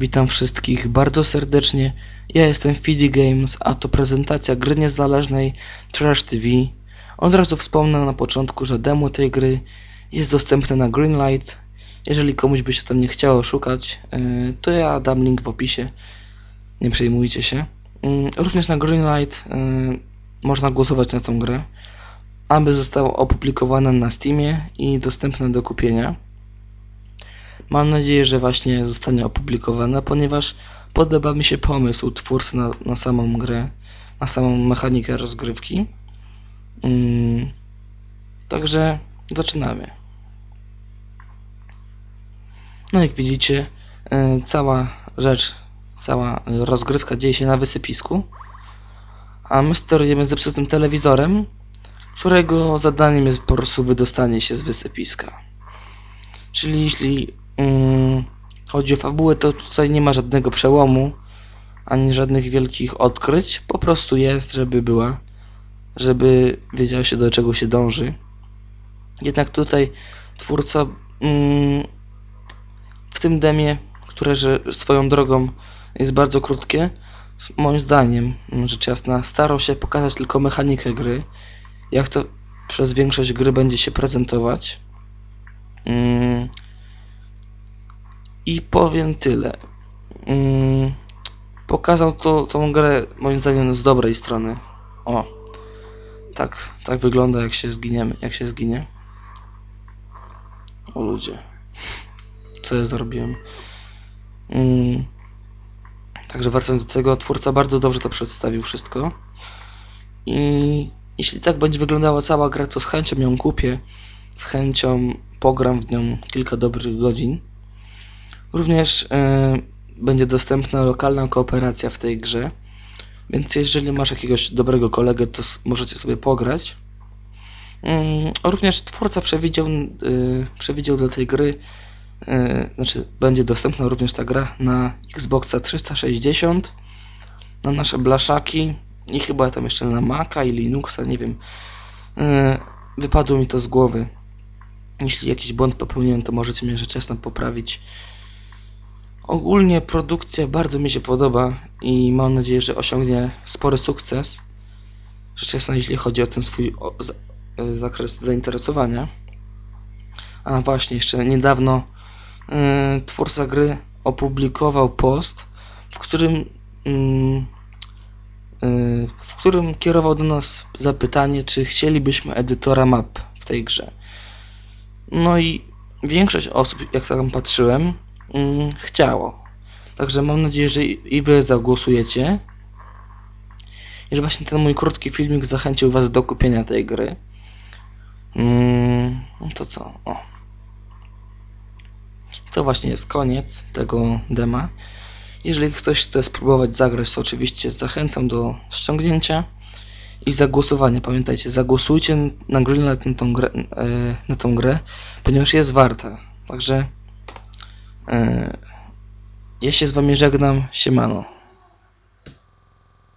Witam wszystkich bardzo serdecznie. Ja jestem Fidi Games, a to prezentacja gry niezależnej Trash TV. Od razu wspomnę na początku, że demo tej gry jest dostępne na Greenlight. Jeżeli komuś by się tam nie chciało szukać, yy, to ja dam link w opisie. Nie przejmujcie się. Yy, Również na Greenlight yy, można głosować na tą grę, aby została opublikowana na Steamie i dostępna do kupienia. Mam nadzieję, że właśnie zostanie opublikowana, ponieważ podoba mi się pomysł twórcy na, na samą grę, na samą mechanikę rozgrywki. Mm, także zaczynamy. No jak widzicie, e, cała rzecz, cała rozgrywka dzieje się na wysypisku, a my sterujemy zepsutym telewizorem, którego zadaniem jest po prostu wydostanie się z wysypiska. Czyli jeśli mm, chodzi o fabułę, to tutaj nie ma żadnego przełomu, ani żadnych wielkich odkryć. Po prostu jest, żeby była, żeby wiedziało się do czego się dąży. Jednak tutaj twórca mm, w tym demie, które że swoją drogą jest bardzo krótkie, moim zdaniem, rzecz jasna, starał się pokazać tylko mechanikę gry, jak to przez większość gry będzie się prezentować. Mm, i powiem tyle. Mm, pokazał to, tą grę moim zdaniem z dobrej strony. O. Tak, tak wygląda jak się zginiemy, jak się zginie. O ludzie. Co ja zrobiłem? Mm, także wracając do tego, twórca bardzo dobrze to przedstawił wszystko. I jeśli tak będzie wyglądała cała gra, to z chęcią ją kupię. Z chęcią pogram w nią kilka dobrych godzin. Również e, będzie dostępna lokalna kooperacja w tej grze, więc jeżeli masz jakiegoś dobrego kolegę, to możecie sobie pograć. Mm, również twórca przewidział, e, przewidział dla tej gry, e, znaczy będzie dostępna również ta gra na Xboxa 360, na nasze blaszaki i chyba tam jeszcze na Maca i Linuxa, nie wiem. Wypadło mi to z głowy. Jeśli jakiś błąd popełniłem, to możecie mnie rzecz jasna poprawić. Ogólnie produkcja bardzo mi się podoba i mam nadzieję, że osiągnie spory sukces. Rzecz jasna, jeśli chodzi o ten swój e, zakres zainteresowania. A właśnie, jeszcze niedawno y, twórca gry opublikował post, w którym, y, y, w którym kierował do nas zapytanie, czy chcielibyśmy edytora map w tej grze. No i większość osób, jak tam patrzyłem, chciało. Także mam nadzieję, że i Wy zagłosujecie. I że właśnie ten mój krótki filmik zachęcił Was do kupienia tej gry. Mm, to co? O. To właśnie jest koniec tego dema. Jeżeli ktoś chce spróbować zagrać, to oczywiście zachęcam do ściągnięcia i zagłosowania. Pamiętajcie, zagłosujcie na Greenlight na tą grę, e, na tą grę ponieważ jest warta. Także ja się z wami żegnam. Siemano.